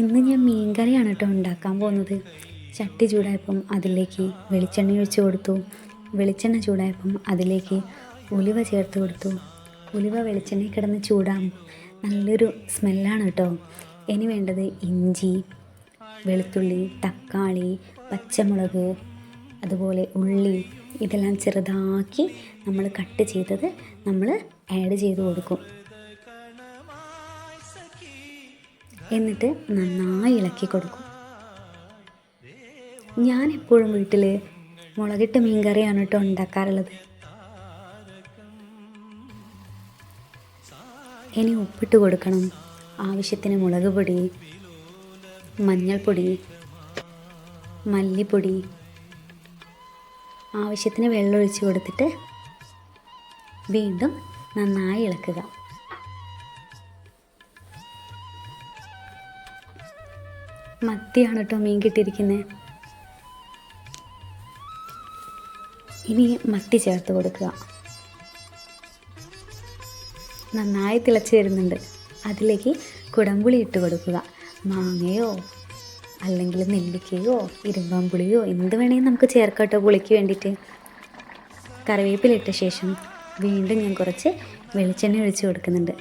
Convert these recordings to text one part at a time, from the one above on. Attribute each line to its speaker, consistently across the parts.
Speaker 1: ഇന്ന് ഞാൻ മീൻകറിയാണ് കേട്ടോ ഉണ്ടാക്കാൻ പോകുന്നത്. ചട്ടി ചൂടായപ്പം അതിലേക്ക് വെളിച്ചെണ്ണ ഒഴിച്ച് കൊടുത്തു. വെളിച്ചെണ്ണ ചൂടായപ്പം അതിലേക്ക് ഉലുവ ചേർത്ത് കൊടുത്തു. ഉലുവ വെളിച്ചെണ്ണയിൽ കിടന്ന് ചൂടാകുമ്പോൾ നല്ലൊരു സ്മെല്ലാണ് കേട്ടോ. ഇനി വേണ്ടത് ഇഞ്ചി വെളുത്തുള്ളി തക്കാളി പച്ചമുളക് അതുപോലെ ഉള്ളി ഇതെല്ലാം ചെറുതാക്കി നമ്മൾ കട്ട് ചെയ്തത് നമ്മൾ ആഡ് ചെയ്ത് കൊടുക്കും. എന്നിട്ട് നന്നായി ഇളക്കി കൊടുക്കും. ഞാൻ എപ്പോഴും വീട്ടിൽ മുളകിട്ട മീൻകറിയാണ് കേട്ടോ ഉണ്ടാക്കാറുള്ളത്. ഇനി ഉപ്പിട്ട് കൊടുക്കണം. ആവശ്യത്തിന് മുളക് പൊടി മഞ്ഞൾപ്പൊടി മല്ലിപ്പൊടി. ആവശ്യത്തിന് വെള്ളമൊഴിച്ച് കൊടുത്തിട്ട് വീണ്ടും നന്നായി ഇളക്കുക. മത്തിയാണ് കേട്ടോ മീൻ കിട്ടിയിരിക്കുന്നത് ഇനി മത്തി ചേർത്ത് കൊടുക്കുക. നന്നായി തിളച്ച് വരുന്നുണ്ട്. അതിലേക്ക് കുടംപുളി ഇട്ട് കൊടുക്കുക. മാങ്ങയോ അല്ലെങ്കിൽ നെല്ലിക്കയോ ഇരുമ്പാമ്പുളിയോ എന്ത് വേണമെങ്കിലും നമുക്ക് ചേർക്കാം കേട്ടോ പുളിക്ക് വേണ്ടിയിട്ട്. കറിവേപ്പിലിട്ട ശേഷം വീണ്ടും ഞാൻ കുറച്ച് വെളിച്ചെണ്ണ ഒഴിച്ച് കൊടുക്കുന്നുണ്ട്.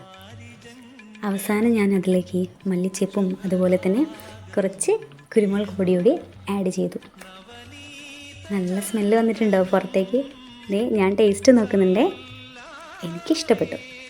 Speaker 1: അവസാനം ഞാൻ അതിലേക്ക് മല്ലിച്ചെപ്പും അതുപോലെ തന്നെ കുറച്ച് കുരുമുളക് പൊടി കൂടി ആഡ് ചെയ്തു. നല്ല സ്മെല്ല് വന്നിട്ടുണ്ടോ പുറത്തേക്ക്. ഇതേ ഞാൻ ടേസ്റ്റ് നോക്കുന്നുണ്ടേ. എനിക്കിഷ്ടപ്പെട്ടു.